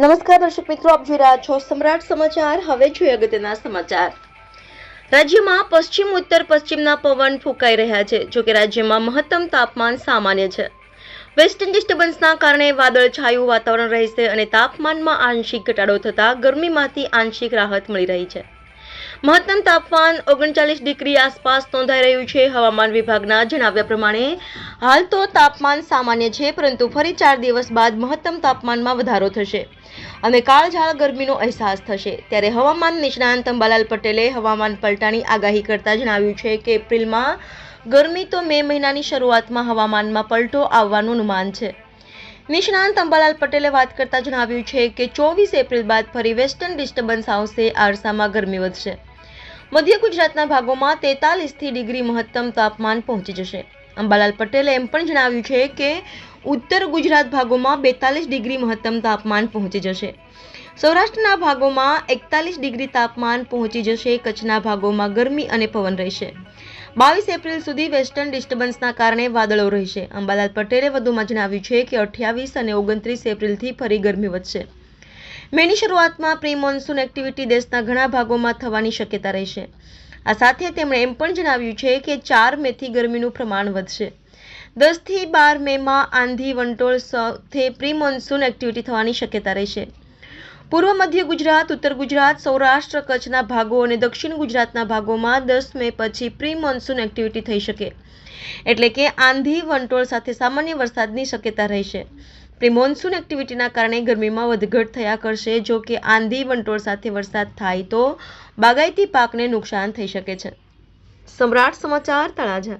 નમસ્કાર દર્શક મિત્રો, આપ જોઈ રહ્યા છો સમ્રાટ સમાચાર. હવે જોઈએ અગત્યના સમાચાર. રાજ્યમાં પશ્ચિમ, ઉત્તર, પશ્ચિમના પવન ફૂંકાઈ રહ્યા છે જોકે રાજ્યમાં મહત્તમ તાપમાન સામાન્ય છે. વેસ્ટર્ન ડિસ્ટર્બન્સના કારણે વાદળછાયું વાતાવરણ રહેશે અને તાપમાનમાં આંશિક ઘટાડો થતાં ગરમીમાંથી આંશિક રાહત મળી રહી છે. મહત્તમ તાપમાન ઓગણચાલીસ ડિગ્રી આસપાસ નોંધાઈ રહ્યું છે. હવામાન વિભાગના જણાવ્યા પ્રમાણે હાલ તો તાપમાન સામાન્ય છે, પરંતુ ફરી ચાર દિવસ બાદ મહત્તમ તાપમાનમાં વધારો થશે. અને કાળઝાળ ગરમીનો અહેસાસ થશે. ત્યારે હવામાન નિષ્ણાંત અંબાલાલ પટેલે હવામાન પલટાની આગાહી કરતા જણાવ્યું છે કે એપ્રિલમાં ગરમી તો મે મહિનાની શરૂઆતમાં હવામાનમાં પલટો આવવાનું અનુમાન છે. નિષ્ણાંત અંબાલાલ પટેલે વાત કરતા જણાવ્યું છે કે ચોવીસ એપ્રિલ બાદ ફરી વેસ્ટર્ન ડિસ્ટર્બન્સ આવશે આરસામાં ગરમી વધશે. મધ્ય ગુજરાતના ભાગોમાં તેતાલીસથી ડિગ્રી મહત્તમ તાપમાન પહોંચી જશે. અંબાલાલ પટેલે એમ પણ જણાવ્યું છે કે ઉત્તર ગુજરાત ભાગોમાં બેતાલીસ ડિગ્રી મહત્તમ તાપમાન પહોંચી જશે. સૌરાષ્ટ્રના ભાગોમાં એકતાલીસ ડિગ્રી તાપમાન પહોંચી જશે. કચ્છના ભાગોમાં ગરમી અને પવન રહેશે. બાવીસ એપ્રિલ સુધી વેસ્ટર્ન ડિસ્ટર્બન્સના કારણે વાદળો રહેશે. અંબાલાલ પટેલે વધુમાં જણાવ્યું છે કે અઠ્યાવીસ અને ઓગણત્રીસ એપ્રિલથી ફરી ગરમી વધશે. મેની શરૂઆતમાં પ્રી મોન્સૂન એક્ટિવિટી દેશના ઘણા ભાગોમાં થવાની શક્યતા રહેશે. આ સાથે તેમણે એમ પણ જણાવ્યું છે કે ચાર મેથી ગરમીનું પ્રમાણ વધશે. દસથી બાર મેમાં આંધી વંટોળ સાથે પ્રી મોન્સૂન એક્ટિવિટી થવાની શક્યતા રહેશે. પૂર્વ મધ્ય ગુજરાત, ઉત્તર ગુજરાત, સૌરાષ્ટ્ર કચ્છના ભાગો અને દક્ષિણ ગુજરાતના ભાગોમાં દસ મે પછી પ્રી મોન્સૂન એક્ટિવિટી થઈ શકે. એટલે કે આંધી, વંટોળ સાથે સામાન્ય વરસાદની શક્યતા રહેશે. પ્રી મોન્સૂન એક્ટિવિટીના કારણે ગરમીમાં વધઘટ થયા કરશે. જો કે આંધી, વંટોળ સાથે વરસાદ થાય તો બાગાયતી પાકને નુકસાન થઈ શકે છે. સમ્રાટ સમાચાર, તળાજા.